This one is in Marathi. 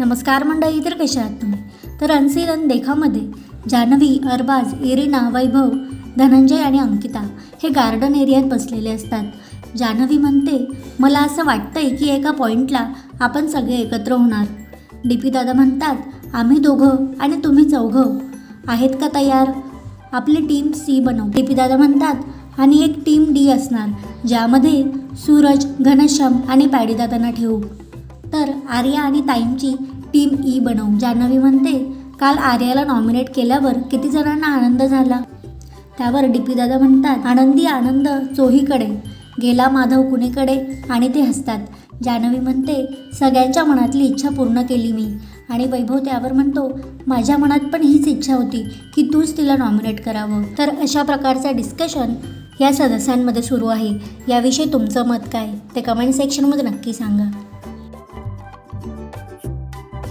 नमस्कार मंडळी तर कशा आहात तुम्ही. तर अनसीरन देखामध्ये जान्हवी अरबाज इरिना वैभव धनंजय आणि अंकिता हे गार्डन एरियात बसलेले असतात. जान्हवी म्हणते मला असं वाटतंय की एका पॉईंटला आपण सगळे एकत्र होणार. डी पी दादा म्हणतात आम्ही दोघं आणि तुम्ही चौघं आहेत का तयार? आपली टीम सी बनव. डी पी दादा म्हणतात आणि एक टीम डी असणार ज्यामध्ये सूरज घनश्याम आणि पॅडीदादांना ठेवू. तर आर्या आणि ताईंची टीम ई बनवू जान्हवी म्हणते काल आर्याला नॉमिनेट केल्यावर किती जणांना आनंद झाला? त्यावर डी पी दादा म्हणतात आनंदी आनंद चोहीकडे गेला माधव कुणीकडे आणि ते हसतात. जान्हवी म्हणते सगळ्यांच्या मनातली इच्छा पूर्ण केली मी. आणि वैभव त्यावर म्हणतो माझ्या मनात पण हीच इच्छा होती की तूच तिला नॉमिनेट करावं. तर अशा प्रकारचं डिस्कशन या सदस्यांमध्ये सुरू आहे. याविषयी तुमचं मत काय? ते कमेंट सेक्शनमध्ये नक्की सांगा.